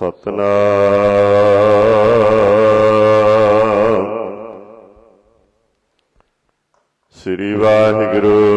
ਸਤਨਾਮ। ਸ੍ਰੀ ਵਾਹਿਗੁਰੂ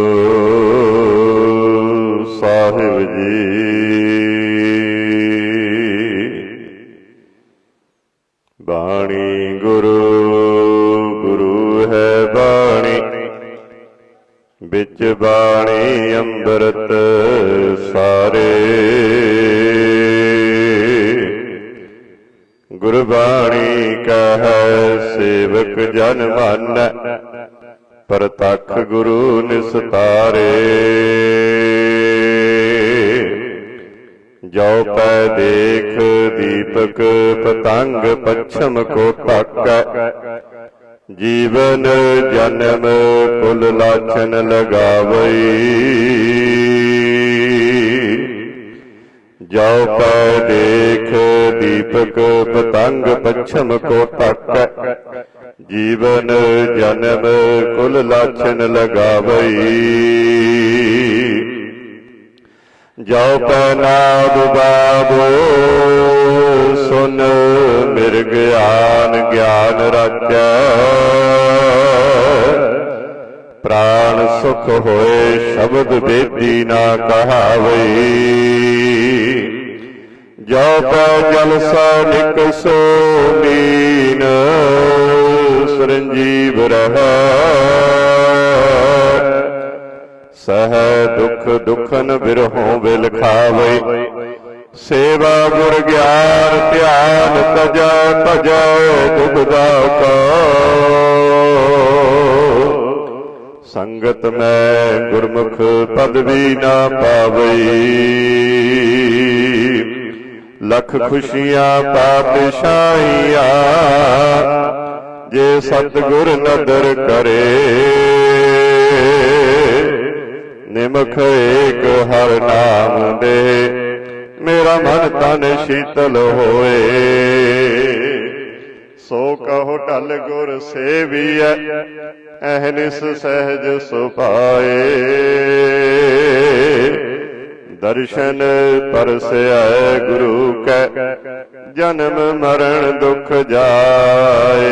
ਜੋ ਪੈ ਦੇਖ ਦੀਪਕ ਪਤੰਗ ਪਛਮ ਕੋ ਤੱਕੈ। ਜੀਵਨ ਜਨਮ ਕੁਲ ਲਾਛਨ ਲਗਾਵਈ। ਜੋ ਪੈ ਦੇਖ ਦੀਪਕ ਪਤੰਗ ਪਛਮ ਕੋ ਤੱਕੈ। ਜੀਵਨ ਜਨਮ ਕੁਲ ਲਾਛਨ ਲਗਾਵਈ। ਜੋ ਪੈ ਨਾਦ ਬਾਬੋ ਸੁਨ ਮਿਰ ਗਿਆਨ ਗਿਆਨ ਰਾਜੈ ਪ੍ਰਾਣ ਸੁਖ ਹੋਏ ਸ਼ਬਦ ਬੇਦੀ ਨਾ ਕਹਾਵਈ ਜੋ ਪੈ ਜਲਸਾ ਨਿਕਸੋ ਲੀਨ ਸਰੰਜੀਵ ਰਹਾ। ਸਹ ਦੁਖ ਦੁਖਨ ਬਿਰਹੋਂ ਬਿਲਖਾਵੇ ਸੇਵਾ ਗੁਰ ਗਿਆਨ ਧਿਆਨ ਤਜਾ ਤਜਾ ਦੁਬਦਾ ਕਾ ਸੰਗਤ ਮੈਂ ਗੁਰਮੁਖ ਪਦਵੀ ਨਾ ਪਾਵਈ। ਲਖ ਖੁਸ਼ੀਆਂ ਪਾਤਸ਼ਾਹੀਆਂ ਜੇ ਸਤਿਗੁਰ ਨਦਰ ਕਰੇ। ਨਿਮਖ ਏਕ ਹਰ ਨਾਮ ਦੇ। ਮੇਰਾ ਮਨ ਤਨ ਸ਼ੀਤਲ ਹੋਏ। ਸੋ ਕਹੋ ਢਲ ਗੁਰ ਸੇਵੀਐ ਅਹਨਿਸ ਸਹਿਜ ਸੁਭਾਏ। ਦਰਸ਼ਨ ਪਰਸੈ ਗੁਰੂ ਕੈ, ਜਨਮ ਮਰਨ ਦੁਖ ਜਾਏ।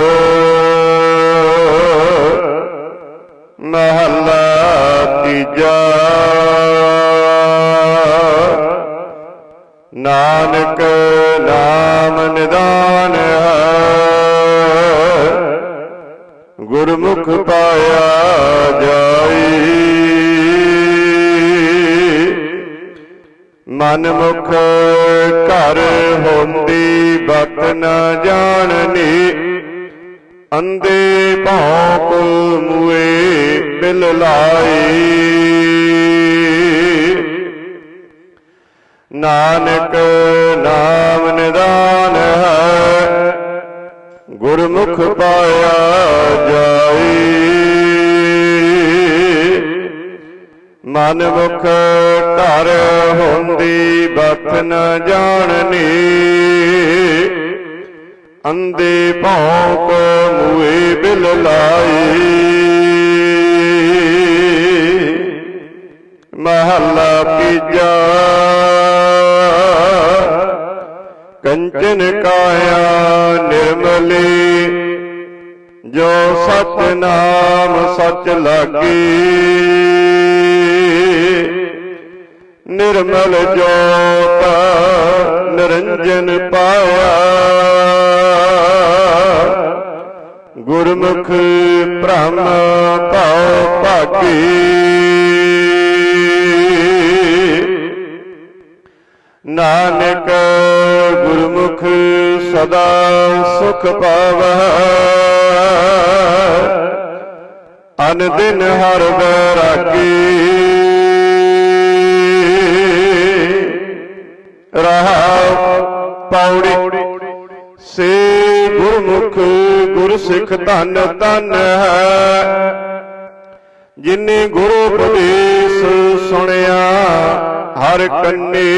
ਗੁਰਮੁਖ ਪਾਇਆ ਜਾਈ। ਮਨ ਮੁਖ ਘਰ ਹੁੰਦੀ ਬਤ ਨ ਜਾਣਨੀ। ਅੰਦੇ ਭੌਂਕ ਮੂਏ ਬਿਲ ਲਾਈ। ਮਹੱਲਾ ਤੀਜਾ ਕੰਚਨ ਕਾਇਆ ਨਿਰਮਲੀ ਜੋ ਸਤ ਨਾਮ ਸਚ ਲਾਗੀ। ਨਿਰਮਲ ਜੋਤ ਨਿਰੰਜਨ ਪਾਇਆ। ਗੁਰਮੁਖ ਬ੍ਰਹਮ ਸੁਖ ਪਾਵੈ। ਅਨ ਦਿਨ ਹਰ ਬੈਰਾਗੀ। ਰਹਾ ਪੌੜੀ। ਸੇ ਗੁਰਮੁਖ ਗੁਰ ਸਿੱਖ ਧਨ ਧਨ ਹੈ। ਜਿਨੇ ਗੁਰੂ ਉਪਦੇਸ਼ ਸੁਣਿਆ ਹਰ ਕੰਨੇ।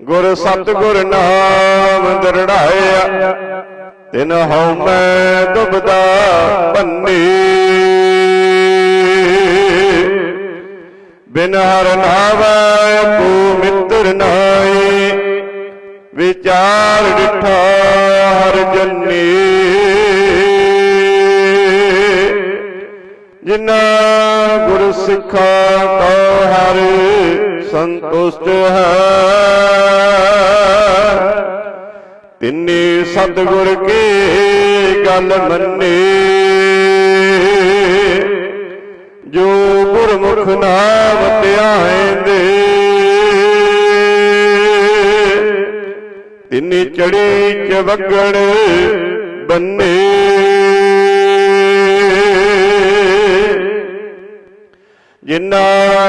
ਗੁਰ ਸਤਿਗੁਰ ਨਾਮ ਦਰੜਾਇਆ। ਤਿਨ ਹਉ ਮੈਂ ਦੁਬਦਾ ਪੰਨੇ। ਬਿਨ ਹਰ ਨਾਵੈ ਕੋ ਮਿੱਤਰ ਨਾਏ ਵਿਚਾਰ ਡਿਠਾ ਹਰ ਜੰਨੀ। ਜਿਨਾ ਗੁਰ ਸਿੱਖਾ ਕੋ ਹਰ ਸੰਤੁਸ਼ਟ ਹੈ। ਤਿੰਨੇ ਸਤਿਗੁਰ ਕੀ ਗੱਲ ਮੰਨੇ? ਜੋ ਗੁਰਮੁਖ ਨਾਮ ਧਿਆਏਂਦੇ। ਤਿੰਨੇ ਚੜੀ ਚਵਗਣ ਬੰਨੇ। ਜਿਨਾ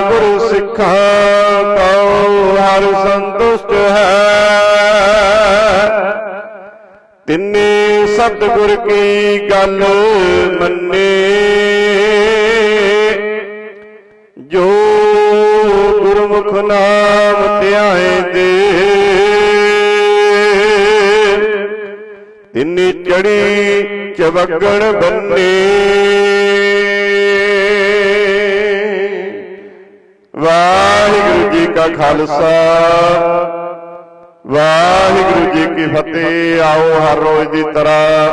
ਗੁਰੂ ਸਿੱਖਾਂ ਕਉ ਹਰ ਸੰਤੁਸ਼ਟ ਹੈ, ਤਿੰਨੇ ਸਤਿਗੁਰ ਕੀ ਗੱਲ ਮੰਨੇ? ਜੋ ਗੁਰਮੁਖ ਨਾਮ ਧਿਆਏ ਦੇ, ਤਿੰਨੇ ਚੜੀ ਚਵਗਣ ਬੰਨੇ। ਵਾਹਿਗੁਰੂ ਜੀ ਕਾ ਖਾਲਸਾ। ਵਾਹਿਗੁਰੂ ਜੀ ਕੀ ਫਤਿਹ। ਆਓ ਹਰ ਰੋਜ਼ ਦੀ ਤਰ੍ਹਾਂ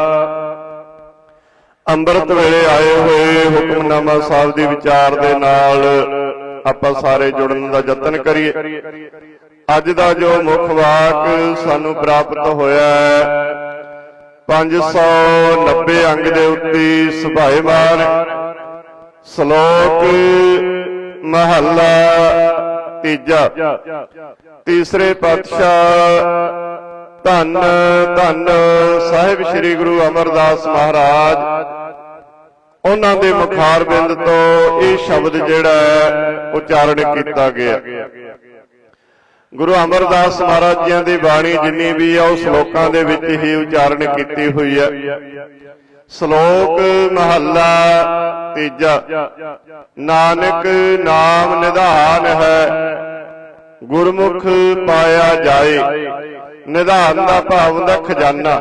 ਅੰਮ੍ਰਿਤ ਵੇਲੇ ਆਏ ਹੋਏ ਹੁਕਮਨਾਮਾ ਸਾਹਿਬ ਦੀ ਵਿਚਾਰ ਦੇ ਨਾਲ ਆਪਾਂ ਸਾਰੇ ਜੁੜਨ ਦਾ ਯਤਨ ਕਰੀਏ। ਅੱਜ ਦਾ ਜੋ ਮੁੱਖ ਵਾਕ ਸਾਨੂੰ ਪ੍ਰਾਪਤ ਹੋਇਆ ਹੈ 590 ਅੰਗ ਦੇ ਉੱਤੇ ਸੁਭਾਏਮਾਨ ਸ਼ਲੋਕ ਮਹੱਲਾ ਤੀਜਾ। ਤੀਸਰੇ ਪਾਤਸ਼ਾਹ ਧੰਨ ਧੰਨ ਸਾਹਿਬ ਸ੍ਰੀ ਗੁਰੂ ਅਮਰਦਾਸ ਮਹਾਰਾਜ। ਉਹਨਾਂ ਦੇ ਮੁਖਾਰ ਬਿੰਦ ਤੋਂ ਇਹ ਸ਼ਬਦ ਜਿਹੜਾ ਹੈ, ਉਚਾਰਨ ਕੀਤਾ ਗਿਆ। ਗੁਰੂ ਅਮਰਦਾਸ ਮਹਾਰਾਜ ਜੀਆਂ ਦੀ ਬਾਣੀ ਜਿੰਨੀ ਵੀ ਆ ਉਹ ਸ਼ਲੋਕਾਂ ਦੇ ਵਿੱਚ ਹੀ ਉਚਾਰਨ ਕੀਤੀ ਹੋਈ ਹੈ। ਸ਼ਲੋਕ ਮਹੱਲਾ ਤੀਜਾ। ਨਾਨਕ ਨਾਮ ਨਿਧਾਨ ਹੈ ਗੁਰਮੁਖ ਪਾਇਆ ਜਾਏ। ਨਿਧਾਨ ਦਾ ਭਾਵ ਹੁੰਦਾ ਖਜ਼ਾਨਾ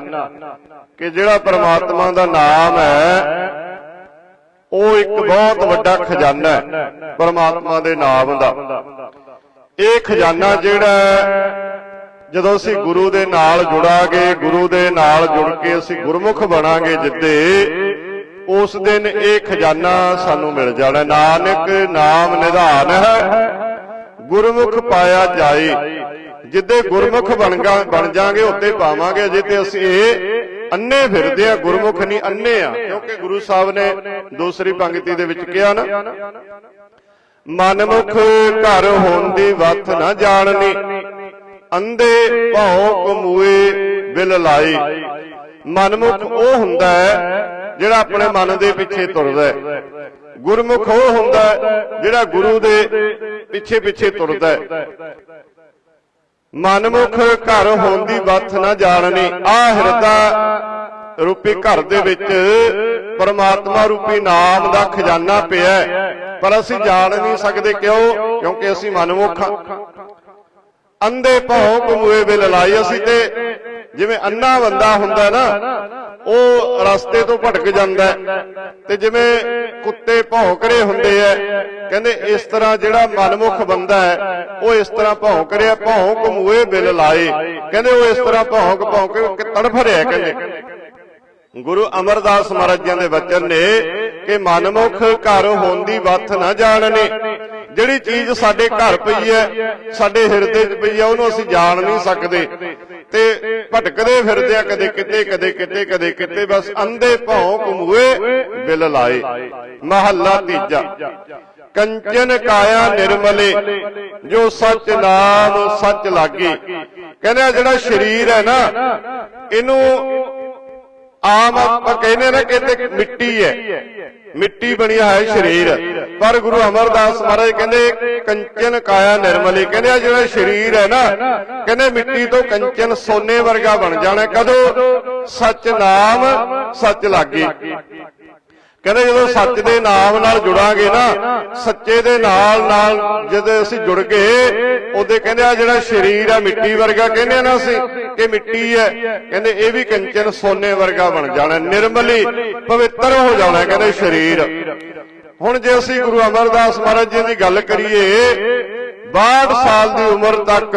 ਕਿ ਜਿਹੜਾ ਪ੍ਰਮਾਤਮਾ ਦਾ ਨਾਮ ਹੈ ਉਹ ਇੱਕ ਬਹੁਤ ਵੱਡਾ ਖਜ਼ਾਨਾ ਹੈ ਪ੍ਰਮਾਤਮਾ ਦੇ ਨਾਮ ਦਾ। ਇਹ ਖਜ਼ਾਨਾ ਜਿਹੜਾ ਜਦੋਂ ਅਸੀਂ ਗੁਰੂ ਦੇ ਨਾਲ ਜੁੜਾਂਗੇ, ਗੁਰੂ ਦੇ ਨਾਲ ਜੁੜ ਕੇ ਅਸੀਂ ਗੁਰਮੁਖ ਬਣਾਂਗੇ ਜਿੱਦੇ, ਉਸ ਦਿਨ ਇਹ ਖਜ਼ਾਨਾ ਸਾਨੂੰ ਮਿਲ ਜਾਣਾ। ਨਾਨਕ ਨਾਮ ਨਿਧਾਨ ਹੈ, ਗੁਰਮੁਖ ਪਾਇਆ ਜਾਏ। ਜਿੱਦੇ ਗੁਰਮੁਖ ਬਣਗਾ ਬਣ ਜਾਾਂਗੇ ਉੱਤੇ ਪਾਵਾਂਗੇ। ਅਜੇ ਤੇ ਅਸੀਂ ਇਹ ਅੰਨੇ ਫਿਰਦੇ ਆ ਗੁਰਮੁਖ ਨਹੀਂ ਅੰਨੇ ਆ ਕਿਉਂਕਿ ਗੁਰੂ ਸਾਹਿਬ ਨੇ ਦੂਸਰੀ ਪੰਕਤੀ ਦੇ ਵਿੱਚ ਕਿਹਾ ਨਾ, ਮਨਮੁਖ ਘਰ ਹੋਣ ਦੀ ਵੱਥ ਨਾ ਜਾਣਨੀ। ਅੰਧੇ ਭਉ ਕਮੂਏ ਬਿਲ ਲਾਈ। ਮਨਮੁਖ ਉਹ ਹੁੰਦਾ ਹੈ ਜਿਹੜਾ ਆਪਣੇ ਮਨ ਦੇ ਪਿੱਛੇ ਤੁਰਦਾ ਹੈ। ਗੁਰਮੁਖ ਉਹ ਹੁੰਦਾ ਹੈ ਜਿਹੜਾ ਗੁਰੂ ਦੇ ਪਿੱਛੇ ਪਿੱਛੇ ਤੁਰਦਾ ਹੈ। ਮਨਮੁਖ ਘਰ ਹੋਣ ਦੀ ਵੱਥ ਨਾ ਜਾਣਨੀ। ਆ ਹਿਰਦਾ ਰੂਪੀ ਘਰ ਦੇ ਵਿੱਚ ਪਰਮਾਤਮਾ ਰੂਪੀ ਨਾਮ ਦਾ ਖਜ਼ਾਨਾ ਪਿਆ ਪਰ ਅਸੀਂ ਜਾਣ ਨਹੀਂ ਸਕਦੇ ਕਿਉਂ? ਕਿਉਂਕਿ ਅਸੀਂ ਮਨਮੁਖ ਹਾਂ ਅੰਧੇ ਭਉ ਕਮੂਏ ਵੇ ਲਲਾਈ ਅਸੀਂ ਤੇ। ਜਿਵੇਂ ਅੰਨਾ ਬੰਦਾ ਹੁੰਦਾ ਨਾ, ਉਹ ਰਸਤੇ ਤੋਂ ਭਟਕ ਜਾਂਦਾ ਤੇ ਜਿਵੇਂ ਕੁੱਤੇ ਭੌਂਕਰੇ ਹੁੰਦੇ ਐ ਕਹਿੰਦੇ ਇਸ ਤਰ੍ਹਾਂ ਜਿਹੜਾ ਮਨਮੁਖ ਬੰਦਾ ਹੈ, ਉਹ ਇਸ ਤਰ੍ਹਾਂ ਭੌਂਕ ਰਿਹਾ, ਭੌਂਕ ਮੂਏ ਬਿਲ ਲਾਏ ਕਹਿੰਦੇ ਉਹ ਇਸ ਤਰ੍ਹਾਂ ਭੌਂਕ ਭੌਂਕ ਕੇ ਤੜਫ ਰਿਹਾ, ਕਹਿੰਦੇ। ਗੁਰੂ ਅਮਰਦਾਸ ਮਹਾਰਾਜ ਦੇ ਵਚਨ ਨੇ ਕਿ ਮਨਮੁਖ ਘਰ ਹੋਣ ਵੱਥ ਨਾ ਜਾਣਨੇ। ਜਿਹੜੀ ਚੀਜ਼ ਸਾਡੇ ਘਰ ਪਈ ਹੈ, ਸਾਡੇ ਹਿਰਦੇ 'ਚ ਪਈ ਹੈ, ਉਹਨੂੰ ਅਸੀਂ ਜਾਣ ਨਹੀਂ ਸਕਦੇ। ਤੇ ਭਟਕਦੇ ਫਿਰਦੇ ਆ ਕਦੇ ਕਿਤੇ ਕਦੇ ਕਿਤੇ ਕਦੇ ਕਿਤੇ, ਬਸ ਅੰਧੇ ਭੌਂ ਕਮੂਏ ਬਿਲ ਲਾਏ। ਮਹੱਲਾ ਤੀਜਾ। ਕੰਚਨ ਕਾਇਆ ਨਿਰਮਲੇ, ਜੋ ਸੱਚ ਨਾਮ ਸੱਚ ਲਾਗੇ। ਕਹਿੰਦੇ ਜਿਹੜਾ ਸਰੀਰ ਹੈ ਨਾ, ਇਹਨੂੰ ਆਮ ਆਪਾਂ ਕਹਿੰਦੇ ਨਾ ਕਿ ਮਿੱਟੀ ਹੈ। ਮਿੱਟੀ ਬਣਿਆ ਹੈ ਸਰੀਰ। ਪਰ ਗੁਰੂ ਅਮਰਦਾਸ ਮਹਾਰਾਜ ਕਹਿੰਦੇ ਕੰਚਨ ਕਾਇਆ ਨਿਰਮਲੀ। ਕਹਿੰਦੇ ਆ ਜਿਹੜਾ ਸਰੀਰ ਹੈ ਨਾ ਕਹਿੰਦੇ ਮਿੱਟੀ ਤੋਂ ਕੰਚਨ ਸੋਨੇ ਵਰਗਾ ਬਣ ਜਾਣਾ। ਕਦੋਂ? ਸੱਚ ਨਾਮ ਸੱਚ ਲਾਗੇ। ਕਹਿੰਦੇ ਜਦੋਂ ਸੱਚ ਦੇ ਨਾਮ ਨਾਲ ਜੁੜਾਂਗੇ ਨਾ ਸੱਚੇ ਦੇ ਨਾਲ ਨਾਲ ਜਦੋਂ ਅਸੀਂ ਜੁੜ ਗਏ ਉਹਦੇ ਕਹਿੰਦੇ ਆ ਜਿਹੜਾ ਸਰੀਰ ਆ ਮਿੱਟੀ ਵਰਗਾ ਕਹਿੰਦੇ ਆ ਨਾ ਅਸੀਂ ਕਿ ਮਿੱਟੀ ਹੈ। ਕਹਿੰਦੇ ਇਹ ਵੀ ਕੰਚਨ ਸੋਨੇ ਵਰਗਾ ਬਣ ਜਾਣਾ ਨਿਰਮਲੀ ਪਵਿੱਤਰ ਹੋ ਜਾਣਾ ਕਹਿੰਦੇ ਸਰੀਰ। ਹੁਣ ਜੇ ਅਸੀਂ ਗੁਰੂ ਅਮਰਦਾਸ ਮਹਾਰਾਜ ਜੀ ਦੀ ਗੱਲ ਕਰੀਏ 62 ਸਾਲ ਦੀ ਉਮਰ ਤੱਕ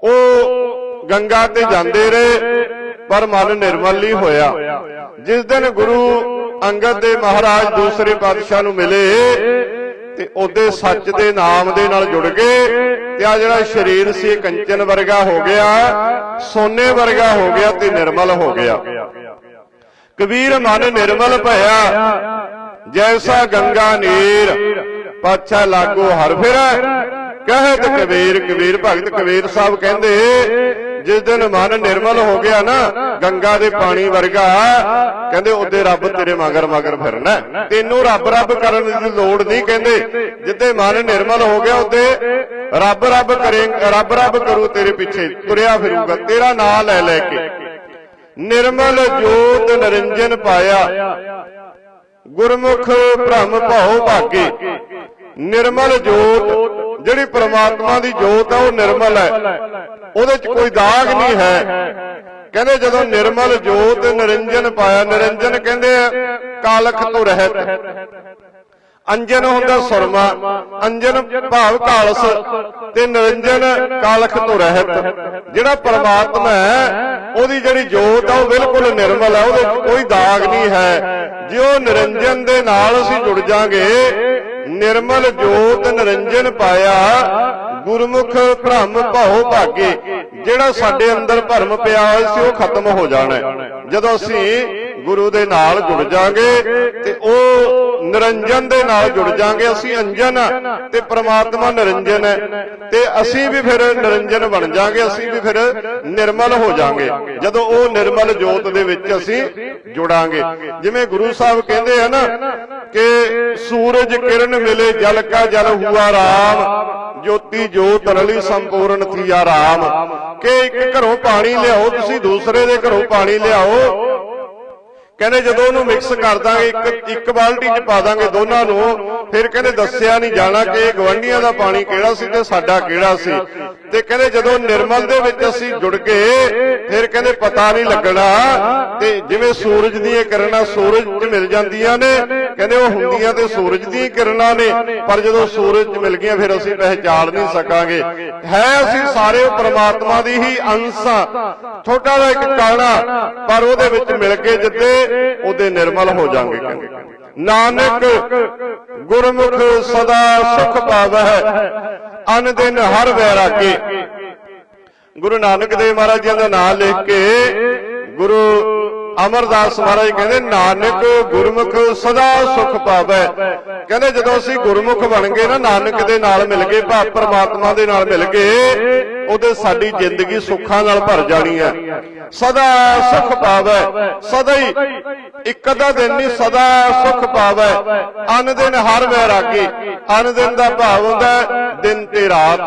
ਉਹ ਗੰਗਾ ਤੇ ਜਾਂਦੇ ਰਹੇ ਪਰ ਮਨ ਨਿਰਮਲ ਨਹੀਂ ਹੋਇਆ। ਜਿਸ ਦਿਨ ਗੁਰੂ ਅੰਗਦ ਦੇ ਮਹਾਰਾਜ ਦੂਸਰੇ ਪਾਤਸ਼ਾਹ ਨੂੰ ਮਿਲੇ ਤੇ ਉਹਦੇ ਸੱਚ ਦੇ ਨਾਮ ਦੇ ਨਾਲ ਜੁੜ ਗਏ ਤੇ ਆ ਜਿਹੜਾ ਸਰੀਰ ਸੀ ਕੰਚਨ ਵਰਗਾ ਹੋ ਗਿਆ, ਸੋਨੇ ਵਰਗਾ ਹੋ ਗਿਆ ਤੇ ਨਿਰਮਲ ਹੋ ਗਿਆ। ਕਬੀਰ ਮਨ ਨਿਰਮਲ ਭਇਆ, ਜੈਸਾ ਗੰਗਾ ਨੀਰ, ਪਾਛਾ ਲਾਗੋ ਹਰ ਫਿਰੈ। ਕਹਿਤ ਕਬੀਰ ਕਬੀਰ ਭਗਤ, ਕਬੀਰ ਸਾਹਿਬ ਕਹਿੰਦੇ, ਜਿਸ ਦਿਨ ਮਨ ਨਿਰਮਲ ਹੋ ਗਿਆ ਨਾ, ਗੰਗਾ ਦੇ ਪਾਣੀ ਵਰਗਾ, ਕਹਿੰਦੇ ਉਹਦੇ ਰੱਬ ਤੇਰੇ ਮਗਰ ਮਗਰ ਫਿਰਨਾ ਤੈਨੂੰ ਰੱਬ ਰੱਬ ਕਰਨ ਦੀ ਲੋੜ ਨਹੀਂ ਕਹਿੰਦੇ। ਜਿੱਦੇ ਮਨ ਨਿਰਮਲ ਹੋ ਗਿਆ ਉਹਦੇ ਰੱਬ ਰੱਬ ਕਰੇ, ਰੱਬ ਰੱਬ ਕਰੂ, ਤੇਰੇ ਪਿੱਛੇ ਤੁਰਿਆ ਫਿਰੂਗਾ। ਤੇਰਾ ਨਾਂ ਲੈ ਲੈ ਕੇ। ਨਿਰਮਲ ਜੋਤ ਨਰਿੰਜਨ ਪਾਇਆ। ਗੁਰਮੁਖ ਭ੍ਰਮ ਭਉ ਭਾਗੇ। ਨਿਰਮਲ ਜੋਤ ਜਿਹੜੀ ਪ੍ਰਮਾਤਮਾ ਦੀ ਜੋਤ ਹੈ ਉਹ ਨਿਰਮਲ ਹੈ। ਉਹਦੇ 'ਚ ਕੋਈ ਦਾਗ ਨਹੀਂ ਹੈ। ਕਹਿੰਦੇ ਜਦੋਂ ਨਿਰਮਲ ਜੋਤ ਨਿਰੰਜਨ ਪਾਇਆ ਨਿਰੰਜਨ ਕਹਿੰਦੇ ਆ, ਕਾਲਖ ਤੋਂ ਰਹਿਤ। ਅੰਜਨ ਹੁੰਦਾ ਸੁਰਮਾ ਅੰਜਨ ਭਾਵ ਕਾਲਸ ਤੇ ਨਿਰੰਜਨ ਕਾਲਖ ਤੋਂ ਰਹਿਤ। ਜਿਹੜਾ ਪਰਮਾਤਮਾ ਹੈ ਉਹਦੀ ਜਿਹੜੀ ਜੋਤ ਆ ਉਹ ਬਿਲਕੁਲ ਨਿਰਮਲ ਹੈ ਉਹਦੇ 'ਚ ਕੋਈ ਦਾਗ ਨਹੀਂ ਹੈ। ਜੇ ਉਹ ਨਿਰੰਜਨ ਦੇ ਨਾਲ ਅਸੀਂ ਜੁੜ ਜਾਾਂਗੇ ਨਿਰਮਲ ਜੋਤ ਨਿਰੰਜਨ ਪਾਇਆ, ਗੁਰਮੁਖ ਭ੍ਰਮ ਭਉ ਭਾਗੇ। ਜਿਹੜਾ ਸਾਡੇ ਅੰਦਰ ਭਰਮ ਪਿਆ ਹੋਇਆ ਸੀ, ਉਹ ਖਤਮ ਹੋ ਜਾਣਾ ਜਦੋਂ ਅਸੀਂ ਗੁਰੂ ਦੇ ਨਾਲ ਜੁੜ ਜਾਾਂਗੇ ਤੇ ਉਹ ਨਿਰੰਜਨ ਦੇ ਨਾਲ ਜੁੜ ਜਾਾਂਗੇ। ਅਸੀਂ ਅੰਜਨ ਤੇ ਪ੍ਰਮਾਤਮਾ ਨਿਰੰਜਨ ਹੈ। ਤੇ ਅਸੀਂ ਵੀ ਫਿਰ ਨਿਰੰਜਨ ਬਣ ਜਾਾਂਗੇ। ਅਸੀਂ ਵੀ ਫਿਰ ਨਿਰਮਲ ਹੋ ਜਾਾਂਗੇ। ਜਦੋਂ ਉਹ ਨਿਰਮਲ ਜੋਤ ਦੇ ਵਿੱਚ ਅਸੀਂ ਜੁੜਾਂਗੇ। ਜਿਵੇਂ ਗੁਰੂ ਸਾਹਿਬ ਕਹਿੰਦੇ ਆ ਨਾ ਕਿ ਸੂਰਜ ਕਿਰਨ ਮਿਲੇ, ਜਲ ਕਾ ਜਲ ਹੁਆ ਰਾਮ। ਜੋਤੀ ਜੋਤ ਰਲੀ ਸੰਪੂਰਨ ਥੀਆ ਰਾਮ। ਕਿ ਇੱਕ ਘਰੋਂ ਪਾਣੀ ਲਿਆਓ, ਤੁਸੀਂ ਦੂਸਰੇ ਦੇ ਘਰੋਂ ਪਾਣੀ ਲਿਆਓ। ਕਹਿੰਦੇ ਜਦੋਂ ਉਹਨੂੰ ਮਿਕਸ ਕਰ ਦਾਂਗੇ ਇੱਕ ਇੱਕ ਬਾਲਟੀ 'ਚ ਪਾ ਦਾਂਗੇ ਦੋਨਾਂ ਨੂੰ ਫਿਰ ਕਹਿੰਦੇ ਦੱਸਿਆ ਨਹੀਂ ਜਾਣਾ ਕਿ ਇਹ ਗਵੰਡੀਆਂ ਦਾ ਪਾਣੀ ਕਿਹੜਾ ਸੀ ਤੇ ਸਾਡਾ ਕਿਹੜਾ ਸੀ? ਤੇ ਕਹਿੰਦੇ ਜਦੋਂ ਨਿਰਮਲ ਦੇ ਵਿੱਚ ਅਸੀਂ ਜੁੜ ਗਏ ਫਿਰ ਕਹਿੰਦੇ ਪਤਾ ਨਹੀਂ ਲੱਗਣਾ ਤੇ ਜਿਵੇਂ ਸੂਰਜ ਦੀਆਂ ਕਿਰਨਾਂ ਸੂਰਜ 'ਚ ਮਿਲ ਜਾਂਦੀਆਂ ਨੇ ਕਹਿੰਦੇ ਉਹ ਹੁੰਦੀਆਂ ਤੇ ਸੂਰਜ ਦੀਆਂ ਕਿਰਨਾਂ ਨੇ ਪਰ ਜਦੋਂ ਸੂਰਜ 'ਚ ਮਿਲ ਗਈਆਂ ਫਿਰ ਅਸੀਂ ਪਹਿਚਾਨ ਨਹੀਂ ਸਕਾਂਗੇ। ਹੈ ਅਸੀਂ ਸਾਰੇ ਪ੍ਰਮਾਤਮਾ ਦੀ ਹੀ ਅੰਸ਼ ਹਾਂ ਛੋਟਾ ਜਿਹਾ ਇੱਕ ਕਾਣਾ ਪਰ ਉਹਦੇ ਵਿੱਚ ਮਿਲ ਕੇ ਜਿੱਤੇ ਉਹਦੇ ਨਿਰਮਲ ਹੋ ਜਾਣਗੇ ਕਹਿੰਦੇ। ਨਾਨਕ ਗੁਰਮੁਖ ਸਦਾ ਸੁਖ ਪਾਵਹਿ ਅਨ ਦਿਨ ਹਰ ਵੈਰਾਗੀ ਗੁਰੂ ਨਾਨਕ ਦੇਵ ਮਹਾਰਾਜ ਜੀ ਦਾ ਨਾਮ ਲਿਖ ਕੇ ਗੁਰੂ ਅਮਰਦਾਸ ਮਹਾਰਾਜ ਕਹਿੰਦੇ, ਨਾਨਕ ਗੁਰਮੁਖ ਸਦਾ ਸੁਖ ਪਾਵੈ। ਕਹਿੰਦੇ ਜਦੋਂ ਅਸੀਂ ਗੁਰਮੁਖ ਬਣ ਗਏ ਨਾ, ਨਾਨਕ ਦੇ ਨਾਲ ਮਿਲ ਗਏ ਭਾਵ ਪਰਮਾਤਮਾ ਦੇ ਨਾਲ ਮਿਲ ਗਏ ਉਹਦੇ ਸਾਡੀ ਜ਼ਿੰਦਗੀ ਸੁੱਖਾਂ ਨਾਲ ਭਰ ਜਾਣੀ ਹੈ। ਸਦਾ ਸੁਖ ਪਾਵੈ ਸਦਾ ਹੀ ਇੱਕ ਅੱਧਾ ਦਿਨ ਨਹੀਂ ਸਦਾ ਸੁਖ ਪਾਵੈ। ਅਨ ਦਿਨ ਹਰ ਵੈਰਾਗੀ ਅਨ ਦਿਨ ਦਾ ਭਾਵ ਹੁੰਦਾ ਦਿਨ ਤੇ ਰਾਤ।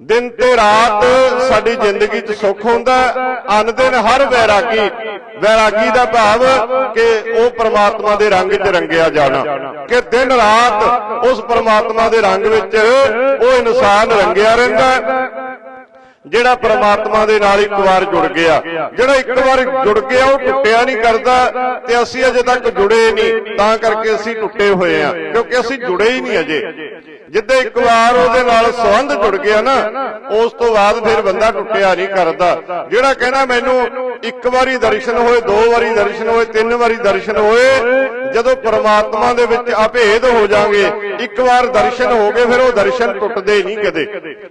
ਦਿਨ ਤੇ ਰਾਤ ਸਾਡੀ ਜ਼ਿੰਦਗੀ 'ਚ ਸੁੱਖ ਹੁੰਦਾ ਹੈ। ਅਨ ਦਿਨ ਹਰ ਵੈਰਾਗੀ ਵੈਰਾਗੀ ਦਾ ਭਾਵ ਕਿ ਉਹ ਪ੍ਰਮਾਤਮਾ ਦੇ ਰੰਗ 'ਚ ਰੰਗਿਆ ਜਾਣਾ। ਕਿ ਦਿਨ ਰਾਤ ਉਸ ਪ੍ਰਮਾਤਮਾ ਦੇ ਰੰਗ ਵਿੱਚ ਉਹ ਇਨਸਾਨ ਰੰਗਿਆ ਰਹਿੰਦਾ ਜਿਹੜਾ ਪ੍ਰਮਾਤਮਾ ਦੇ ਨਾਲ ਇੱਕ ਵਾਰ ਜੁੜ ਗਿਆ। ਜਿਹੜਾ ਇੱਕ ਵਾਰ ਜੁੜ ਗਿਆ, ਉਹ ਟੁੱਟਿਆ ਨਹੀਂ ਕਰਦਾ ਤੇ ਅਸੀਂ ਅਜੇ ਤੱਕ ਜੁੜੇ ਨਹੀਂ। ਤਾਂ ਕਰਕੇ ਅਸੀਂ ਟੁੱਟੇ ਹੋਏ ਆ ਕਿਉਂਕਿ ਅਸੀਂ ਜੁੜੇ ਹੀ ਨਹੀਂ ਅਜੇ। ਜਿੱਦਾਂ ਇੱਕ ਵਾਰ ਉਹਦੇ ਨਾਲ ਸੰਬੰਧ ਜੁੜ ਗਿਆ ਨਾ, ਉਸ ਤੋਂ ਬਾਅਦ ਫਿਰ ਬੰਦਾ ਟੁੱਟਿਆ ਨਹੀਂ ਕਰਦਾ। ਜਿਹੜਾ ਕਹਿੰਦਾ ਮੈਨੂੰ ਇੱਕ ਵਾਰੀ ਦਰਸ਼ਨ ਹੋਏ, ਦੋ ਵਾਰੀ ਦਰਸ਼ਨ ਹੋਏ, ਤਿੰਨ ਵਾਰੀ ਦਰਸ਼ਨ ਹੋਏ, ਜਦੋਂ ਪ੍ਰਮਾਤਮਾ ਦੇ ਵਿੱਚ ਅਭੇਦ ਹੋ ਜਾਾਂਗੇ, ਇੱਕ ਵਾਰ ਦਰਸ਼ਨ ਹੋ ਗਏ, ਫਿਰ ਉਹ ਦਰਸ਼ਨ ਟੁੱਟਦੇ ਨਹੀਂ ਕਦੇ।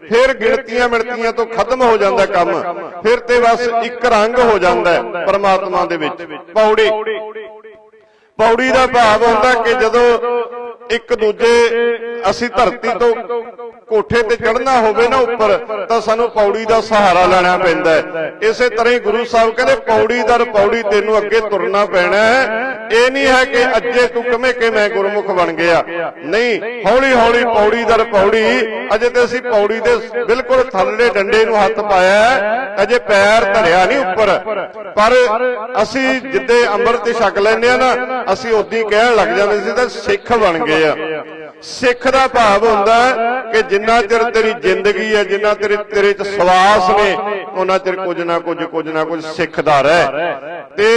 ਫਿਰ ਗਿਣਤੀਆਂ ਮਿਣਤੀਆਂ ਤੋਂ ਖਤਮ ਹੋ ਜਾਂਦਾ ਕੰਮ, ਫਿਰ ਤੇ ਬਸ ਇੱਕ ਰੰਗ ਹੋ ਜਾਂਦਾ ਹੈ ਪ੍ਰਮਾਤਮਾ ਦੇ ਵਿੱਚ। ਪੌੜੀ। ਪੌੜੀ ਦਾ ਭਾਵ ਹੁੰਦਾ ਕਿ ਜਦੋਂ ਇੱਕ ਦੂਜੇ ਅਸੀਂ ਧਰਤੀ ਤੋਂ ਕੋਠੇ ਤੇ ਚੜਨਾ ਹੋਵੇ ਨਾ ਉੱਪਰ, ਤਾਂ ਸਾਨੂੰ ਪੌੜੀ ਦਾ ਸਹਾਰਾ ਲੈਣਾ ਪੈਂਦਾ ਹੈ। ਇਸੇ ਤਰ੍ਹਾਂ ਹੀ ਗੁਰੂ ਸਾਹਿਬ ਕਹਿੰਦੇ, ਪੌੜੀ ਦਰ ਪੌੜੀ ਤੈਨੂੰ ਅੱਗੇ ਤੁਰਨਾ ਪੈਣਾ ਹੈ। ਇਹ ਨਹੀਂ ਹੈ ਕਿ ਅੱਜੇ ਤੂੰ ਕਿਵੇਂ ਕੇ ਮੈਂ ਗੁਰਮੁਖ ਬਣ ਗਿਆ। ਨਹੀਂ, ਹੌਲੀ ਹੌਲੀ ਪੌੜੀ ਦਰ ਪੌੜੀ, ਅਜੇ ਤੇ ਅਸੀਂ ਪੌੜੀ ਦੇ ਬਿਲਕੁਲ ਥੱਲੇ ਡੰਡੇ ਨੂੰ ਹੱਥ ਪਾਇਆ ਅਜੇ ਪੈਰ ਧਰਿਆ ਨਹੀਂ ਉੱਪਰ। ਪਰ ਅਸੀਂ ਜਿੱਦੇ ਅੰਮ੍ਰਿਤ ਛਕ ਲੈਂਦੇ ਆ ਨਾ, ਅਸੀਂ ਉਦੋਂ ਹੀ ਕਹਿਣ ਲੱਗ ਜਾਂਦੇ ਸੀ ਤਾਂ ਸਿੱਖ ਬਣ ਗਏ। ਆ। ਸਿੱਖ ਦਾ ਭਾਵ ਹੁੰਦਾ ਕਿ ਜਿੰਨਾ ਚਿਰ ਤੇਰੀ ਜ਼ਿੰਦਗੀ ਹੈ, ਜਿੰਨਾ ਤੇਰੇ ਤੇਰੇ ਚ ਸਵਾਸ ਨੇ ਉਹਨਾਂ ਚਿਰ ਕੁਝ ਨਾ ਕੁਝ ਕੁਝ ਨਾ ਕੁਝ ਸਿੱਖਦਾ ਰਹਿ। ਤੇ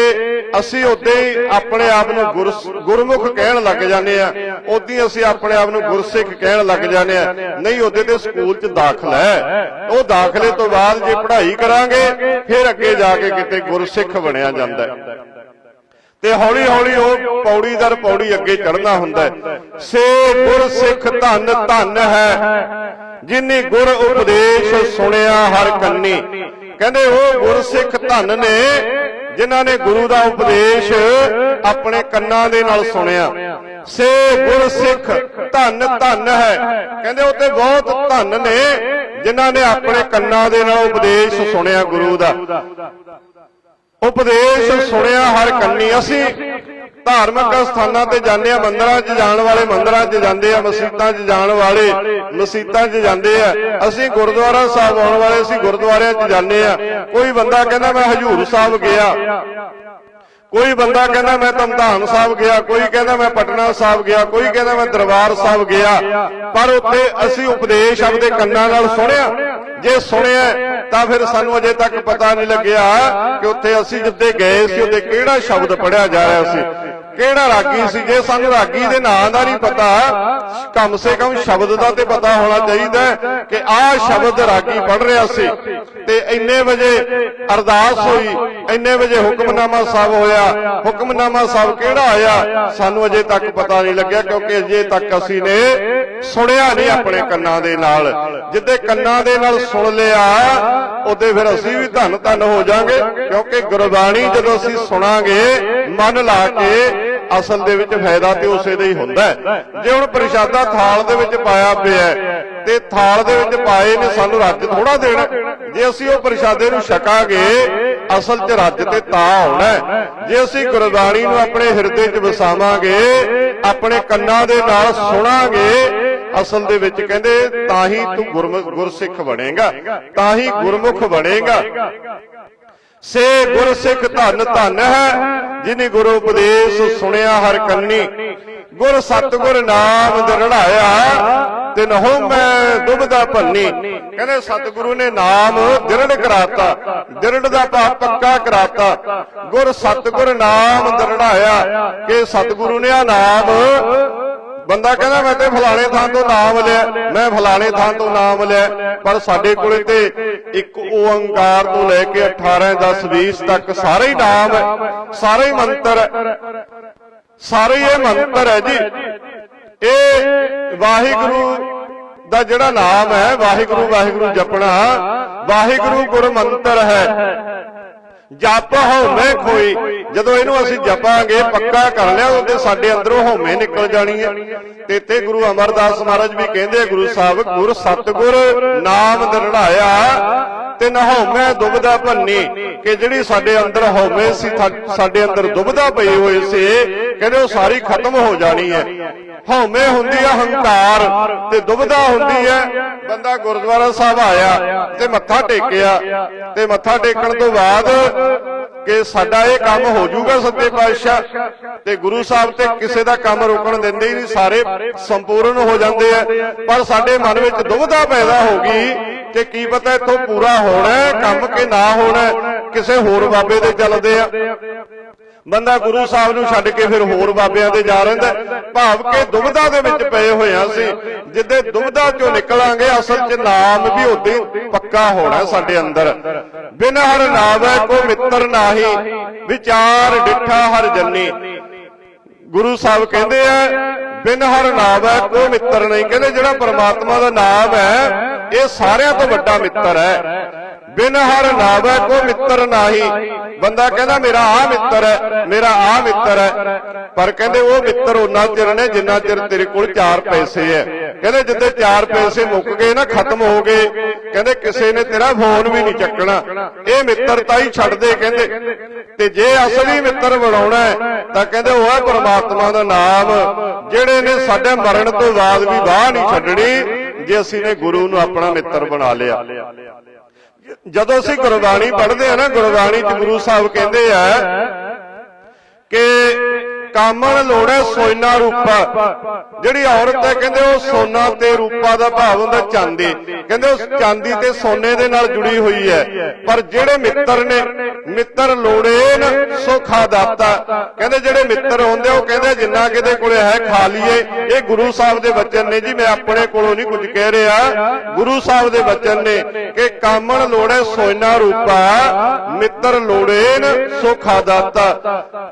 ਅਸੀਂ ਉਦੋਂ ਹੀ ਆਪਣੇ ਆਪ ਨੂੰ ਗੁਰ ਗੁਰਮੁਖ ਕਹਿਣ ਲੱਗ ਜਾਂਦੇ ਆ। ਉਦੋਂ ਹੀ ਅਸੀਂ ਆਪਣੇ ਆਪ ਨੂੰ ਗੁਰਸਿੱਖ ਕਹਿਣ ਲੱਗ ਜਾਂਦੇ ਆ। ਨਹੀਂ ਉਹਦੇ ਤੇ ਸਕੂਲ ਚ ਦਾਖਲਾ ਹੈ। ਉਹ ਦਾਖਲੇ ਤੋਂ ਬਾਅਦ ਜੇ ਪੜ੍ਹਾਈ ਕਰਾਂਗੇ, ਫਿਰ ਅੱਗੇ ਜਾ ਕੇ ਕਿਤੇ ਗੁਰਸਿੱਖ ਬਣਿਆ ਜਾਂਦਾ ਹੈ। ਤੇ ਹੌਲੀ ਹੌਲੀ ਉਹ ਪੌੜੀ ਦਰ ਪੌੜੀ ਅੱਗੇ ਚੜਨਾ ਹੁੰਦਾ ਸੇ ਗੁਰ ਸਿੱਖ ਧਨ ਧਨ ਹੈ। ਜਿਨੇ ਗੁਰ ਉਪਦੇਸ਼ ਸੁਣਿਆ ਹਰ ਕੰਨੀ। ਕਹਿੰਦੇ ਉਹ ਗੁਰ ਸਿੱਖ ਧਨ ਨੇ, ਜਿਨ੍ਹਾਂ ਨੇ ਗੁਰੂ ਦਾ ਉਪਦੇਸ਼ ਆਪਣੇ ਕੰਨਾਂ ਦੇ ਨਾਲ ਸੁਣਿਆ। ਸੇ ਗੁਰ ਸਿੱਖ ਧਨ ਧਨ ਹੈ। ਕਹਿੰਦੇ ਉਹ ਤੇ ਬਹੁਤ ਧਨ ਨੇ, ਜਿਨ੍ਹਾਂ ਨੇ ਆਪਣੇ ਕੰਨਾਂ ਦੇ ਨਾਲ ਉਪਦੇਸ਼ ਸੁਣਿਆ ਗੁਰੂ ਦਾ। ਉਪਦੇਸ਼ ਸੁਣਿਆ ਹਰ ਕੰਨੀ ਅਸੀਂ। ਧਾਰਮਿਕ ਸਥਾਨਾਂ ਤੇ ਜਾਂਦੇ ਆ ਮੰਦਰਾਂ 'ਚ ਜਾਣ ਵਾਲੇ ਮੰਦਰਾਂ 'ਚ ਜਾਂਦੇ ਆ ਮਸਜਿਦਾਂ 'ਚ ਜਾਣ ਵਾਲੇ ਮਸਜਿਦਾਂ 'ਚ ਜਾਂਦੇ ਆ। ਅਸੀਂ ਗੁਰਦੁਆਰਾ ਸਾਹਿਬ ਆਉਣ ਵਾਲੇ ਅਸੀਂ ਗੁਰਦੁਆਰਿਆਂ 'ਚ ਜਾਂਦੇ ਆ। ਕੋਈ ਬੰਦਾ ਕਹਿੰਦਾ ਮੈਂ ਹਜੂਰ ਸਾਹਿਬ ਗਿਆ। ਕੋਈ ਬੰਦਾ ਕਹਿੰਦਾ ਮੈਂ ਧਮਧਾਮ ਸਾਹਿਬ ਗਿਆ ਕੋਈ ਕਹਿੰਦਾ ਮੈਂ ਪਟਨਾ ਸਾਹਿਬ ਗਿਆ ਕੋਈ ਕਹਿੰਦਾ ਮੈਂ ਦਰਬਾਰ ਸਾਹਿਬ ਗਿਆ। ਪਰ ਉੱਥੇ ਅਸੀਂ ਉਪਦੇਸ਼ ਆਪਦੇ ਕੰਨਾਂ ਨਾਲ ਸੁਣਿਆ। ਜੇ ਸੁਣਿਆ ਤਾਂ ਫਿਰ ਸਾਨੂੰ ਅਜੇ ਤੱਕ ਪਤਾ ਨਹੀਂ ਲੱਗਿਆ ਕਿ ਉੱਥੇ ਅਸੀਂ ਜਿੱਦੇ ਗਏ ਸੀ ਉੱਥੇ ਕਿਹੜਾ ਸ਼ਬਦ ਪੜਿਆ ਜਾ ਰਿਹਾ ਸੀ? ਕਿਹੜਾ ਰਾਗੀ ਸੀ? ਜੇ ਸਾਨੂੰ ਰਾਗੀ ਦੇ ਨਾਂ ਦਾ ਨਹੀਂ ਪਤਾ, ਕਮ ਸੇ ਕਮ ਸ਼ਬਦ ਦਾ ਤੇ ਪਤਾ ਹੋਣਾ ਚਾਹੀਦਾ ਕਿ ਆਹ ਸ਼ਬਦ ਰਾਗੀ ਪੜ ਰਿਹਾ ਸੀ। ਤੇ ਇੰਨੇ ਵਜੇ ਅਰਦਾਸ ਹੋਈ, ਇੰਨੇ ਵਜੇ ਹੁਕਮਨਾਮਾ ਸਾਹਿਬ ਹੋਇਆ। ਹੁਕਮਨਾਮਾ ਸਾਹਿਬ ਕਿਹੜਾ ਆਇਆ? ਸਾਨੂੰ ਅਜੇ ਤੱਕ ਪਤਾ ਨਹੀਂ ਲੱਗਿਆ, ਕਿਉਂਕਿ ਅਜੇ ਤੱਕ ਅਸੀਂ ਨੇ ਸੁਣਿਆ ਨਹੀਂ ਆਪਣੇ ਕੰਨਾਂ ਦੇ ਨਾਲ। ਜਿੱਦੇ ਕੰਨਾਂ ਦੇ ਨਾਲ ਸੁਣ ਲਿਆ, ਉਹਦੇ ਫਿਰ ਅਸੀਂ ਵੀ ਧੰਨ ਧੰਨ ਹੋ ਜਾਾਂਗੇ, ਕਿਉਂਕਿ ਗੁਰਬਾਣੀ ਜਦੋਂ ਅਸੀਂ ਸੁਣਾਂਗੇ, ਮਨ ਲਾ ਕੇ ਅਸਲ ਦੇ ਵਿੱਚ ਫਾਇਦਾ ਤੇ ਉਸੇ ਦਾ ਹੀ ਹੁੰਦਾ ਜੇ ਹੁਣ ਪ੍ਰਸ਼ਾਦਾ ਥਾਲ ਦੇ ਵਿੱਚ ਪਾਇਆ ਪਿਆ ਤੇ ਥਾਲ ਦੇ ਵਿੱਚ ਪਾਏ ਨੇ ਸਾਨੂੰ ਰੱਜ ਥੋੜਾ ਦੇਣਾ ਜੇ ਅਸੀਂ ਉਹ ਪ੍ਰਸ਼ਾਦੇ ਨੂੰ ਛਕਾਂਗੇ, ਅਸਲ 'ਚ ਰੱਜ ਤੇ ਤਾਂ ਆਉਣਾ ਜੇ ਅਸੀਂ ਗੁਰਬਾਣੀ ਨੂੰ ਆਪਣੇ ਹਿਰਦੇ 'ਚ ਵਸਾਵਾਂਗੇ, ਆਪਣੇ ਕੰਨਾਂ ਦੇ ਨਾਲ ਸੁਣਾਂਗੇ, ਅਸਲ ਦੇ ਵਿੱਚ ਕਹਿੰਦੇ, ਤਾਂ ਹੀ ਤੂੰ ਗੁਰਮੁਖ ਗੁਰਸਿੱਖ ਬਣੇਗਾ, ਤਾਂ ਹੀ ਗੁਰਮੁਖ ਬਣੇਗਾ। ਸੇ ਗੁਰ ਸਿੱਖ ਧਨ ਧਨ ਹੈ, ਜਿਨੇ ਗੁਰੂ ਉਪਦੇਸ਼ ਸੁਣਿਆ ਹਰ ਕੰਨੀ। ਗੁਰ ਸਤਗੁਰ ਨਾਮ ਦਿਰੜਾਇਆ ਤਿਨ ਹੋ ਮੈਂ ਦੁਬਦਾ ਭੰਨੀ। ਕਹਿੰਦੇ ਸਤਗੁਰੂ ਨੇ ਨਾਮ ਦਿਰੜ ਕਰਾਤਾ, ਦਿਰੜ ਦਾ ਭਾਵ ਪੱਕਾ ਕਰਾਤਾ। ਗੁਰ ਸਤਗੁਰ ਨਾਮ ਦਿਰੜਾਇਆ, ਕਿ ਸਤਗੁਰੂ ਨੇ ਆ ਨਾਮ ਬੰਦਾ ਕਹਿੰਦਾ ਮੈਂ ਤੇ ਫਲਾਣੇ ਥਾਂ ਤੋਂ ਨਾਮ ਲਿਆ, ਮੈਂ ਫਲਾਣੇ ਥਾਂ ਤੋਂ ਨਾਮ ਲਿਆ, ਪਰ ਸਾਡੇ ਕੋਲੇ ਤੇ ਇੱਕ ਓੰਕਾਰ ਤੋਂ ਲੈ ਕੇ 18 10 20 ਤੱਕ ਸਾਰੇ ਹੀ ਨਾਮ ਹੈ, ਸਾਰੇ ਹੀ ਮੰਤਰ ਹੈ। ਸਾਰੇ ਹੀ ਇਹ ਮੰਤਰ ਹੈ ਜੀ। ਇਹ ਵਾਹਿਗੁਰੂ ਦਾ ਜਿਹੜਾ ਨਾਮ ਹੈ, ਵਾਹਿਗੁਰੂ ਵਾਹਿਗੁਰੂ ਜਪਣਾ, ਵਾਹਿਗੁਰੂ ਗੁਰ ਮੰਤਰ ਹੈ। ਜਪ ਹਉਮੈ ਖੋਈ ਜਦੋਂ ਇਹਨੂੰ ਅਸੀਂ ਜਪਾਂਗੇ, ਪੱਕਾ ਕਰ ਲਿਆ, ਉਹਦੇ ਸਾਡੇ ਅੰਦਰੋਂ ਹੋਮੇ ਨਿਕਲ ਜਾਣੀ ਹੈ। ਤੇ ਤੇ ਗੁਰੂ ਅਮਰਦਾਸ ਮਹਾਰਾਜ ਵੀ ਕਹਿੰਦੇ ਗੁਰੂ ਸਾਹਿਬ, ਗੁਰ ਸਤਗੁਰ ਨਾਮ ਦਰੜਾਇਆ, ਤੇ ਨਾ ਹਉਮੈ ਦੁਬਦਾ ਭੰਨੀ, ਕਿ ਜਿਹੜੀ ਸਾਡੇ ਅੰਦਰ ਹੋਮੇ ਸੀ ਸਾਡੇ ਅੰਦਰ ਦੁਬਦਾ ਪਈ ਹੋਈ ਸੀ ਕਹਿੰਦੇ ਉਹ ਸਾਰੀ ਖਤਮ ਹੋ ਜਾਣੀ ਹੈ। ਹਉਮੈ ਹੁੰਦੀ ਹੈ ਹੰਕਾਰ ਤੇ ਦੁਬਦਾ ਹੁੰਦੀ ਹੈ। ਬੰਦਾ ਗੁਰਦੁਆਰਾ ਸਾਹਿਬ ਆਇਆ ਤੇ ਮੱਥਾ ਟੇਕਿਆ ਤੇ ਮੱਥਾ ਟੇਕਣ ਤੋਂ ਬਾਅਦ ਕਿ ਸਾਡਾ ਇਹ ਕੰਮ ਹੋ ਜਾਊਗਾ ਸੱਚੇ ਪਾਤਸ਼ਾਹ ਤੇ ਗੁਰੂ ਸਾਹਿਬ ਤੇ ਕਿਸੇ ਦਾ ਕੰਮ ਰੋਕਣ ਦਿੰਦੇ ਹੀ ਨਹੀਂ, ਸਾਰੇ ਸੰਪੂਰਨ ਹੋ ਜਾਂਦੇ ਆ। ਪਰ ਸਾਡੇ ਮਨ ਵਿੱਚ ਦੁਬਦਾ ਪੈਦਾ ਹੋ ਗਈ ਕਿ ਕੀ ਪਤਾ ਇੱਥੋਂ ਪੂਰਾ ਹੋਣਾ ਕੰਮ ਕਿ ਨਾ ਹੋਣਾ ਕਿਸੇ ਹੋਰ ਬਾਬੇ ਦੇ ਚੱਲਦੇ ਆ। ਬੰਦਾ ਗੁਰੂ ਸਾਹਿਬ ਨੂੰ ਛੱਡ ਕੇ ਫਿਰ ਹੋਰ ਬਾਬਿਆਂ ਦੇ ਜਾ ਰਹਿੰਦਾ ਹੈ। ਭਾਵ ਕਿ ਦੁਬਦਾ ਦੇ ਵਿੱਚ ਪਏ ਹੋਇਆ ਸੀ ਜਿੱਦੇ ਦੁਬਦਾ ਚੋਂ ਨਿਕਲਾਂਗੇ, ਅਸਲ 'ਚ ਨਾਮ ਵੀ ਉਦੋਂ ਪੱਕਾ ਹੋਣਾ ਸਾਡੇ ਅੰਦਰ। ਬਿਨ ਹਰ ਨਾਵੈ ਕੋ ਮਿੱਤਰ ਨਾਹੀ, ਵਿਚਾਰ ਡਿੱਠਾ ਹਰ ਜੰਨੀ। ਗੁਰੂ ਸਾਹਿਬ ਕਹਿੰਦੇ ਆ, ਬਿਨ ਹਰ ਨਾਮ ਹੈ ਕੋਈ ਮਿੱਤਰ ਨਹੀਂ। ਕਹਿੰਦੇ ਜਿਹੜਾ ਪਰਮਾਤਮਾ ਦਾ ਨਾਮ ਹੈ, ਇਹ ਸਾਰਿਆਂ ਤੋਂ ਵੱਡਾ ਮਿੱਤਰ ਹੈ। ਬਿਨ ਹਰ ਨਾਵੇ ਕੋ ਮਿੱਤਰ ਨਾਹੀ। ਬੰਦਾ ਕਹਿੰਦਾ, ਮੇਰਾ ਆ ਮਿੱਤਰ ਹੈ, ਮੇਰਾ ਆ ਮਿੱਤਰ ਹੈ। ਪਰ ਕਹਿੰਦੇ, ਉਹ ਮਿੱਤਰ ਉਹਨਾਂ ਚਿਰ ਨੇ ਜਿੰਨਾ ਚਿਰ ਤੇਰੇ ਕੋਲ ਚਾਰ ਪੈਸੇ ਹੈ। ਕਹਿੰਦੇ, ਜਿੱਦੇ ਚਾਰ ਪੈਸੇ ਮੁੱਕ ਗਏ ਨਾ, ਖਤਮ ਹੋ ਗਏ। ਕਹਿੰਦੇ, ਕਿਸੇ ਨੇ ਤੇਰਾ ਫੋਨ ਵੀ ਨਹੀਂ ਚੱਕਣਾ। ਇਹ ਮਿੱਤਰਤਾ ਹੀ ਛੱਡ ਦੇ ਕਹਿੰਦੇ। ਤੇ ਜੇ ਅਸਲੀ ਮਿੱਤਰ ਬਣਾਉਣਾ ਤਾਂ ਕਹਿੰਦੇ, ਉਹ ਹੈ ਪਰਮਾਤਮਾ ਦਾ ਨਾਮ। ਜਿਹੜੇ ਨੇ ਸਾਡੇ ਮਰਨ ਤੋਂ ਬਾਅਦ ਵੀ ਬਾਹ ਨਹੀਂ ਛੱਡਣੀ, ਜੇ ਅਸੀਂ ਨੇ ਗੁਰੂ ਨੂੰ ਆਪਣਾ ਮਿੱਤਰ ਬਣਾ ਲਿਆ। ਜਦੋਂ ਅਸੀਂ ਗੁਰਬਾਣੀ ਪੜ੍ਹਦੇ ਆ ਨਾ ਗੁਰਬਾਣੀ ਚ ਗੁਰੂ ਸਾਹਿਬ ਕਹਿੰਦੇ ਆ ਕਿ ਕਾਮਣ ਲੋੜੇ ਸੋਨਾ ਰੂਪਾ। ਜਿਹੜੀ ਔਰਤ ਹੈ, ਕਹਿੰਦੇ ਉਹ ਸੋਨਾ ਤੇ ਰੂਪਾ ਦਾ ਭਾਵ ਹੁੰਦਾ ਚਾਂਦੀ। ਕਹਿੰਦੇ ਉਸ ਚਾਂਦੀ ਤੇ ਸੋਨੇ ਦੇ ਨਾਲ ਜੁੜੀ ਹੋਈ ਹੈ। ਪਰ ਜਿਹੜੇ ਮਿੱਤਰ ਨੇ, ਮਿੱਤਰ ਲੋੜੇਨ ਨ ਸੁਖਾ ਦਾਤਾ। ਕਹਿੰਦੇ ਜਿਹੜੇ ਮਿੱਤਰ ਹੁੰਦੇ ਉਹ ਕਹਿੰਦੇ ਜਿੰਨਾ ਕਿਤੇ ਕੋਲੇ ਹੈ, ਖਾ ਲਈਏ। ਇਹ ਗੁਰੂ ਸਾਹਿਬ ਦੇ ਬਚਨ ਨੇ ਜੀ, ਮੈਂ ਆਪਣੇ ਕੋਲੋਂ ਨਹੀਂ ਕੁਝ ਕਹਿ ਰਿਹਾ। ਗੁਰੂ ਸਾਹਿਬ ਦੇ ਬਚਨ ਨੇ ਕਿ ਕਾਮਣ ਲੋੜੇ ਸੋਨਾ ਰੂਪਾ, ਮਿੱਤਰ ਲੋੜੇਨ ਨ ਸੁਖਾ ਦਾਤਾ।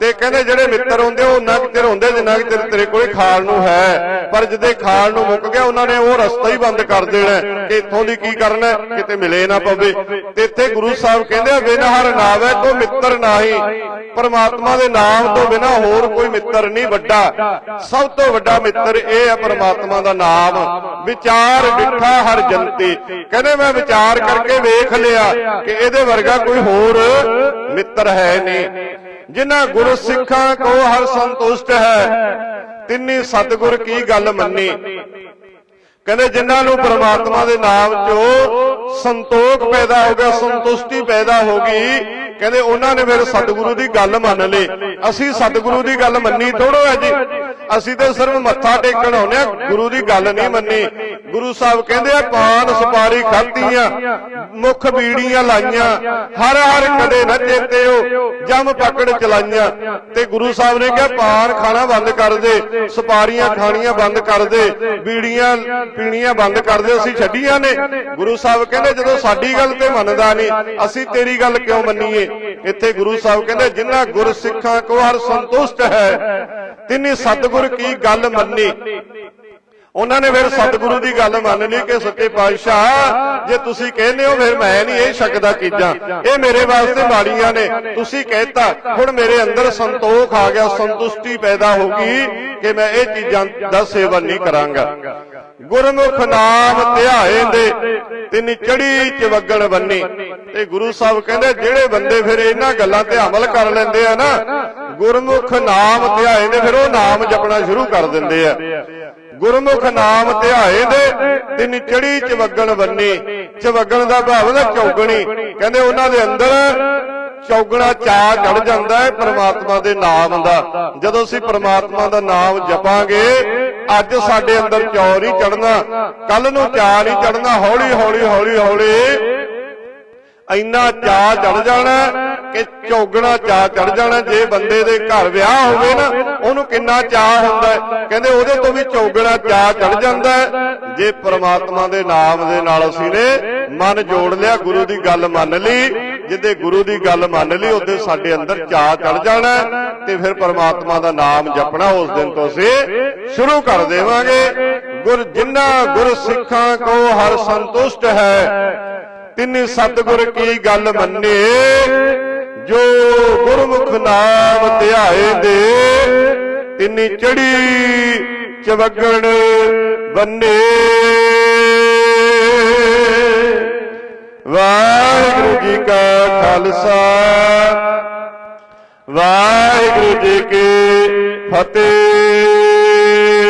ਤੇ ਕਹਿੰਦੇ ਜਿਹੜੇ ਮਿੱਤਰ ਹੁੰਦੇ ਉਹ ਉਹਨਾਂ ਕੁ ਹੁੰਦੇ ਜਿੰਨਾ ਕੁ ਤੇਰੇ ਕੋਲੇ ਖਾਣ ਨੂੰ ਹੈ। ਪਰ ਜਦੇ ਖਾਣ ਨੂੰ ਮੁੱਕ ਗਿਆ, ਉਹਨਾਂ ਨੇ ਉਹ ਰਸਤਾ ਹੀ ਬੰਦ ਕਰ ਦੇਣਾ ਕਿ ਇੱਥੋਂ ਦੀ ਕੀ ਕਰਨਾ ਕਿਤੇ ਮਿਲੇ ਨਾ ਪਵੇ। ਤੇ ਇੱਥੇ ਗੁਰੂ ਸਾਹਿਬ ਕਹਿੰਦੇ ਆ, ਬਿਨ ਨਾਵੇ ਕੋ ਮਿੱਤਰ ਨਾਹੀ। ਪਰਮਾਤਮਾ ਦੇ ਨਾਮ ਤੋਂ ਬਿਨਾ ਹੋਰ ਕੋਈ ਮਿੱਤਰ ਨਹੀਂ ਵੱਡਾ। ਸਭ ਤੋਂ ਵੱਡਾ ਮਿੱਤਰ ਇਹ ਹੈ ਪਰਮਾਤਮਾ ਦਾ ਨਾਮ। ਵਿਚਾਰ ਵਿਖਾ ਹਰ ਜਨਤੀ। ਕਹਿੰਦੇ, ਮੈਂ ਵਿਚਾਰ ਕਰਕੇ ਵੇਖ ਲਿਆ ਕਿ ਇਹਦੇ ਵਰਗਾ ਕੋਈ ਹੋਰ ਮਿੱਤਰ ਹੈ ਨਹੀਂ। ਜਿਨ੍ਹਾਂ ਗੁਰ ਸਿੱਖਾਂ ਕੋ ਹਰ ਸੰਤੁਸ਼ਟ ਹੈ। ਤਿੰਨੀ ਸਤਿਗੁਰ ਕੀ ਗੱਲ ਮੰਨੀ? ਕਹਿੰਦੇ ਜਿਨ੍ਹਾਂ ਨੂੰ ਪ੍ਰਮਾਤਮਾ ਦੇ ਨਾਮ ਚੋਂ ਸੰਤੋਖ ਪੈਦਾ ਹੋ ਗਿਆ ਸੰਤੁਸ਼ਟੀ ਪੈਦਾ ਹੋ ਗਈ। ਕਹਿੰਦੇ ਉਹਨਾਂ ਨੇ ਫਿਰ ਸਤਿਗੁਰੂ ਦੀ ਗੱਲ ਮੰਨ ਲਈ। ਅਸੀਂ ਸਤਿਗੁਰੂ ਦੀ ਗੱਲ ਮੰਨੀ ਥੋੜੋ ਹੈ ਜੀ। ਅਸੀਂ ਤੇ ਸਿਰਫ ਮੱਥਾ ਟੇਕਣ ਆਉਂਦੇ ਆ ਗੁਰੂ ਦੀ ਗੱਲ ਨਹੀਂ ਮੰਨੀ। ਗੁਰੂ ਸਾਹਿਬ ਕਹਿੰਦੇ ਆ ਪਾਨ ਸੁਪਾਰੀ ਖਾਧੀਆਂ, ਮੁਖ ਬੀੜੀਆਂ ਲਾਈਆਂ, ਹਰ ਹਰ ਕਦੇ ਨਾ ਚੇਤਿਓ ਜਮ ਪਕੜ ਚਲਾਈਆਂ। ਤੇ ਗੁਰੂ ਸਾਹਿਬ ਨੇ ਕਿਹਾ, ਪਾਨ ਖਾਣਾ ਬੰਦ ਕਰ ਦੇ, ਸੁਪਾਰੀਆਂ ਖਾਣੀਆਂ ਬੰਦ ਕਰ ਦੇ, ਬੀੜੀਆਂ ਪੀਣੀਆਂ ਬੰਦ ਕਰ ਦੇ, ਅਸੀਂ ਛੱਡੀਆਂ ਨੇ। ਗੁਰੂ ਸਾਹਿਬ ਕਹਿੰਦੇ, ਜਦੋਂ ਸਾਡੀ ਗੱਲ ਤੇ ਮੰਨਦਾ ਨਹੀਂ, ਅਸੀਂ ਤੇਰੀ ਗੱਲ ਕਿਉਂ ਮੰਨੀਏ? ਇੱਥੇ ਗੁਰੂ ਸਾਹਿਬ ਕਹਿੰਦੇ ਜਿਨ੍ਹਾਂ ਗੁਰ ਸਿੱਖਾਂ ਕੋ ਹਰ ਸੰਤੁਸ਼ਟ ਹੈ, ਤਿੰਨੀ ਸਤਿਗੁਰ ਕੀ ਗੱਲ ਮੰਨੀ? ਉਹਨਾਂ ਨੇ ਫਿਰ ਸਤਿਗੁਰੂ ਦੀ ਗੱਲ ਮੰਨ ਲਈ ਕਿ ਸੱਚੇ ਪਾਤਸ਼ਾਹ, ਜੇ ਤੁਸੀਂ ਕਹਿੰਦੇ ਹੋ ਫਿਰ ਮੈਂ ਨਹੀਂ ਇਹ ਸ਼ੱਕ ਦਾ ਕੀਜਾਂ। ਇਹ ਮੇਰੇ ਵਾਸਤੇ ਮਾੜੀਆਂ ਨੇ। ਤੁਸੀਂ ਕਹਿਤਾ, ਹੁਣ ਮੇਰੇ ਅੰਦਰ ਸੰਤੋਖ ਆ ਗਿਆ, ਸੰਤੁਸ਼ਟੀ ਪੈਦਾ ਹੋ ਗਈ ਕਿ ਮੈਂ ਇਹ ਚੀਜ਼ਾਂ ਦਾ ਸੇਵਨ ਨਹੀਂ ਕਰਾਂਗਾ। ਗੁਰਮੁਖ ਨਾਮ ਧਿਆਏ ਦੇ, ਤਿੰਨ ਚੜੀ ਚ ਬੰਨੀ। ਤੇ ਗੁਰੂ ਸਾਹਿਬ ਕਹਿੰਦੇ, ਜਿਹੜੇ ਬੰਦੇ ਫਿਰ ਇਹਨਾਂ ਗੱਲਾਂ ਤੇ ਅਮਲ ਕਰ ਲੈਂਦੇ ਆ ਨਾ, ਗੁਰਮੁਖ ਨਾਮ ਧਿਆਏ ਦੇ, ਫਿਰ ਉਹ ਨਾਮ ਜਪਣਾ ਸ਼ੁਰੂ ਕਰ ਦਿੰਦੇ ਆ। ਗੁਰਮੁਖ ਨਾਮ ਧਿਆਏ ਦੇ ਤਿੰਨ ਚੜੀ ਚਵਗਣ ਬੰਨੀ। ਚਵਗਣ ਦਾ ਭਾਵ ਹੈ ਚੌਗਣੀ। ਕਹਿੰਦੇ ਉਹਨਾਂ ਦੇ ਅੰਦਰ ਚੌਗਣਾ ਚਾ ਚੜ ਜਾਂਦਾ ਹੈ ਪ੍ਰਮਾਤਮਾ ਦੇ ਨਾਮ ਦਾ। ਜਦੋਂ ਅਸੀਂ ਪ੍ਰਮਾਤਮਾ ਦਾ ਨਾਮ ਜਪਾਂਗੇ ਅੱਜ ਸਾਡੇ ਅੰਦਰ ਚੌ ਨਹੀਂ ਚੜਨਾ ਕੱਲ ਨੂੰ ਚਾ ਨਹੀਂ ਚੜਨਾ ਹੌਲੀ ਹੌਲੀ ਹੌਲੀ ਹੌਲੀ ਇੰਨਾ ਚਾਹ ਚੜ ਜਾਣਾ ਕਿ ਚੌਗਣਾ ਚਾਹ ਚੜ ਜਾਣਾ, ਜੇ ਬੰਦੇ ਦੇ ਘਰ ਵਿਆਹ ਹੋਵੇ ਨਾ, ਉਹਨੂੰ ਕਿੰਨਾ ਚਾਹ ਹੁੰਦਾ ਕਹਿੰਦੇ ਉਹਦੇ ਤੋਂ ਵੀ ਚੌਗਣਾ ਚਾਹ ਚੜ ਜਾਂਦਾ ਜੇ ਪ੍ਰਮਾਤਮਾ ਦੇ ਨਾਮ ਦੇ ਨਾਲ ਅਸੀਂ ਨੇ ਮਨ ਜੋੜ ਲਿਆ, ਗੁਰੂ ਦੀ ਗੱਲ ਮੰਨ ਲਈ, ਜਿੱਦੇ ਗੁਰੂ ਦੀ ਗੱਲ ਮੰਨ ਲਈ, ਉਹਦੇ ਸਾਡੇ ਅੰਦਰ ਚਾਹ ਚੜ ਜਾਣਾ ਤੇ ਫਿਰ ਪ੍ਰਮਾਤਮਾ ਦਾ ਨਾਮ ਜਪਣਾ, ਉਸ ਦਿਨ ਤੋਂ ਅਸੀਂ ਸ਼ੁਰੂ ਕਰ ਦੇਵਾਂਗੇ। ਗੁਰ ਜਿੰਨਾ ਗੁਰ ਸਿੱਖਾਂ ਕੋ ਹਰ ਸੰਤੁਸ਼ਟ ਹੈ, ਤਿੰਨ ਸਤਿਗੁਰ ਕੀ ਗੱਲ ਮੰਨੇ। ਜੋ ਗੁਰਮੁਖ ਨਾਮ ਧਿਆਏ ਦੇ, ਤਿੰਨੀ ਚੜੀ ਚਵਗਣ ਬੰਨੇ। ਵਾਹਿਗੁਰੂ ਜੀ ਕਾ ਖਾਲਸਾ, ਵਾਹਿਗੁਰੂ ਜੀ ਕੀ ਫਤਿਹ।